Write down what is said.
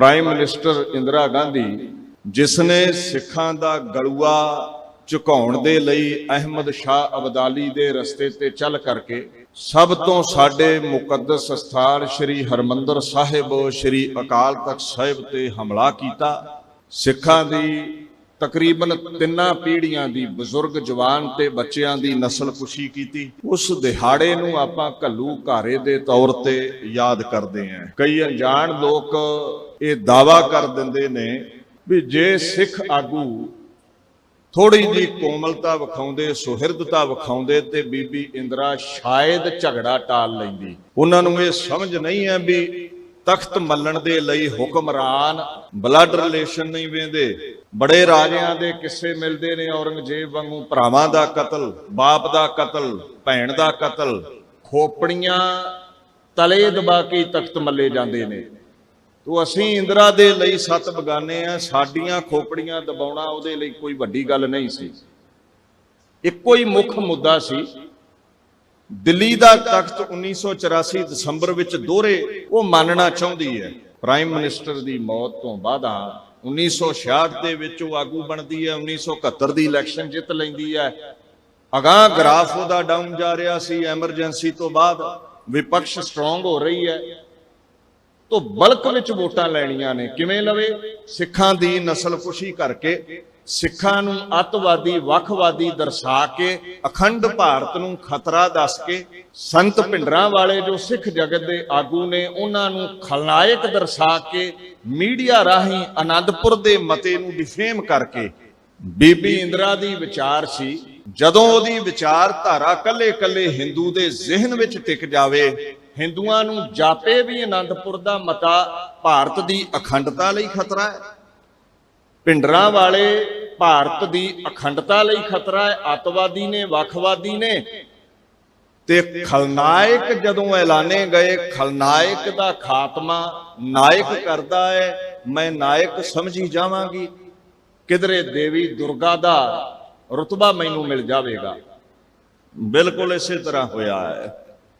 Prime minister Indira Gandhi ਜਿਸ ਨੇ ਸਿੱਖਾਂ ਦਾ ਗਲੂਆ ਝੁਕਾਉਣ ਦੇ ਲਈ ਅਹਿਮਦ ਸ਼ਾਹ ਅਬਦਾਲੀ ਦੇ ਰਸਤੇ ਤੇ ਚੱਲ ਕਰਕੇ ਸਭ ਤੋਂ ਸਾਡੇ ਮੁਕੱਦਸ ਸਥਾਨ ਸ੍ਰੀ ਹਰਮੰਦਰ ਸਾਹਿਬ, ਸ੍ਰੀ ਅਕਾਲ ਤਖਤ ਸਾਹਿਬ ਤੇ ਹਮਲਾ ਕੀਤਾ, ਸਿੱਖਾਂ ਦੀ ਤਕਰੀਬਨ ਤਿੰਨਾਂ ਪੀੜ੍ਹੀਆਂ ਦੀ, ਬਜ਼ੁਰਗ, ਜਵਾਨ ਤੇ ਬੱਚਿਆਂ ਦੀ ਨਸਲ ਨਸਲਕੁਸ਼ੀ ਕੀਤੀ। ਉਸ ਦਿਹਾੜੇ ਨੂੰ ਆਪਾਂ ਘੱਲੂ ਘਾਰੇ ਦੇ ਤੌਰ ਤੇ ਯਾਦ ਕਰਦੇ ਆਂ ਕਈ ਅਣਜਾਣ ਲੋਕ ਇਹ ਦਾਵਾ ਕਰ ਦਿੰਦੇ ਨੇ ਵੀ ਜੇ ਸਿੱਖ ਆਗੂ ਥੋੜੀ ਜੀ ਕੋਮਲਤਾ ਵਿਖਾਉਂਦੇ, ਸੁਹਿਰਦਤਾ ਵਿਖਾਉਂਦੇ ਤੇ ਬੀਬੀ ਇੰਦਰਾ ਸ਼ਾਇਦ ਝਗੜਾ ਟਾਲ ਲੈਂਦੀ। ਉਹਨਾਂ ਨੂੰ ਇਹ ਸਮਝ ਨਹੀਂ ਹੈ ਵੀ ਤਖਤ ਮੱਲਣ ਦੇ ਲਈ ਹੁਕਮਰਾਨ ਬਲੱਡ ਰਿਲੇਸ਼ਨ ਨਹੀਂ ਵੇਂਦੇ। ਬੜੇ ਰਾਜਿਆਂ ਦੇ ਕਿੱਸੇ ਮਿਲਦੇ ਨੇ ਔਰੰਗਜ਼ੇਬ ਵਾਂਗੂ, ਭਰਾਵਾਂ ਦਾ ਕਤਲ, ਬਾਪ ਦਾ ਕਤਲ, ਭੈਣ ਦਾ ਕਤਲ, ਖੋਪੜੀਆਂ ਤਲੇ ਦਬਾ ਕੇ ਤਖਤ ਮੱਲੇ ਜਾਂਦੇ ਨੇ। ਤੋ ਅਸੀਂ ਇੰਦਰਾ ਦੇ ਲਈ ਸੱਤ ਬਗਾਨੇ ਆ, ਸਾਡੀਆਂ ਖੋਪੜੀਆਂ ਦਬਾਉਣਾ ਉਹਦੇ ਲਈ ਕੋਈ ਵੱਡੀ ਗੱਲ ਨਹੀਂ ਸੀ। ਇੱਕੋ ਹੀ ਮੁੱਖ ਮੁੱਦਾ ਸੀ, ਦਿੱਲੀ ਦਾ ਤਖਤ 1984 ਦਸੰਬਰ ਵਿੱਚ ਦੋਹਰੇ, ਉਹ ਮੰਨਣਾ ਚਾਹੁੰਦੀ ਹੈ। ਪ੍ਰਾਈਮ ਮਿਨਿਸਟਰ ਦੀ ਮੌਤ ਤੋਂ ਬਾਅਦ 1966 ਦੇ ਵਿੱਚ ਉਹ ਆਗੂ ਬਣਦੀ ਹੈ 1971 ਦੀ ਇਲੈਕਸ਼ਨ ਜਿੱਤ ਲੈਂਦੀ ਹੈ। ਅਗਾਹ ਗ੍ਰਾਫ ਉਹਦਾ ਡਾਊਨ ਜਾ ਰਿਹਾ ਸੀ ਐਮਰਜੈਂਸੀ ਤੋਂ ਬਾਅਦ ਵਿਪਕਸ਼ ਸਟਰੋਂਗ ਹੋ ਰਹੀ ਹੈ। ਤੋਂ ਬਲਕ ਵਿੱਚ ਵੋਟਾਂ ਲੈਣੀਆਂ ਨੇ, ਕਿਵੇਂ ਲਵੇ? ਸਿੱਖਾਂ ਦੀ ਨਸਲ ਖੁਸ਼ੀ ਕਰਕੇ ਸਿੱਖਾਂ ਨੂੰ ਅੱਤਵਾਦੀ, ਵੱਖਵਾਦੀ ਦਰਸਾ ਕੇ, ਅਖੰਡ ਭਾਰਤ ਨੂੰ ਖਤਰਾ ਦੱਸ ਕੇ, ਸੰਤ ਭਿੰਡਰਾਂ ਵਾਲੇ ਜੋ ਸਿੱਖ ਜਗਤ ਦੇ ਆਗੂ ਨੇ, ਉਹਨਾਂ ਨੂੰ ਖਲਨਾਇਕ ਦਰਸਾ ਕੇ, ਮੀਡੀਆ ਰਾਹੀਂ ਆਨੰਦਪੁਰ ਦੇ ਮਤੇ ਨੂੰ ਡਿਫੇਮ ਕਰਕੇ, ਬੀਬੀ ਇੰਦਰਾ ਦੀ ਵਿਚਾਰ ਸੀ, ਜਦੋਂ ਉਹਦੀ ਵਿਚਾਰਧਾਰਾ ਕੱਲੇ-ਕੱਲੇ ਹਿੰਦੂ ਦੇ ਜ਼ਿਹਨ ਵਿੱਚ ਟਿਕ ਜਾਵੇ, ਹਿੰਦੂਆਂ ਨੂੰ ਜਾਪੇ ਵੀ ਆਨੰਦਪੁਰ ਦਾ ਮਤਾ ਭਾਰਤ ਦੀ ਅਖੰਡਤਾ ਲਈ ਖਤਰਾ ਹੈ। ਪਿੰਡਰਾਂ ਵਾਲੇ ਭਾਰਤ ਦੀ ਅਖੰਡਤਾ ਲਈ ਖਤਰਾ ਹੈ, ਅੱਤਵਾਦੀ ਨੇ, ਵੱਖਵਾਦੀ ਨੇ। ਤੇ ਖਲਨਾਇਕ ਜਦੋਂ ਐਲਾਨੇ ਗਏ, ਖਲਨਾਇਕ ਦਾ ਖਾਤਮਾ ਨਾਇਕ ਕਰਦਾ ਹੈ, ਮੈਂ ਨਾਇਕ ਸਮਝੀ ਜਾਵਾਂਗੀ। ਕਿਧਰੇ ਦੇਵੀ ਦੁਰਗਾ ਦਾ ਰਤਬਾ ਮੈਨੂੰ ਮਿਲ ਜਾਵੇਗਾ। ਬਿਲਕੁਲ ਇਸੇ ਤਰ੍ਹਾਂ ਹੋਇਆ ਹੈ।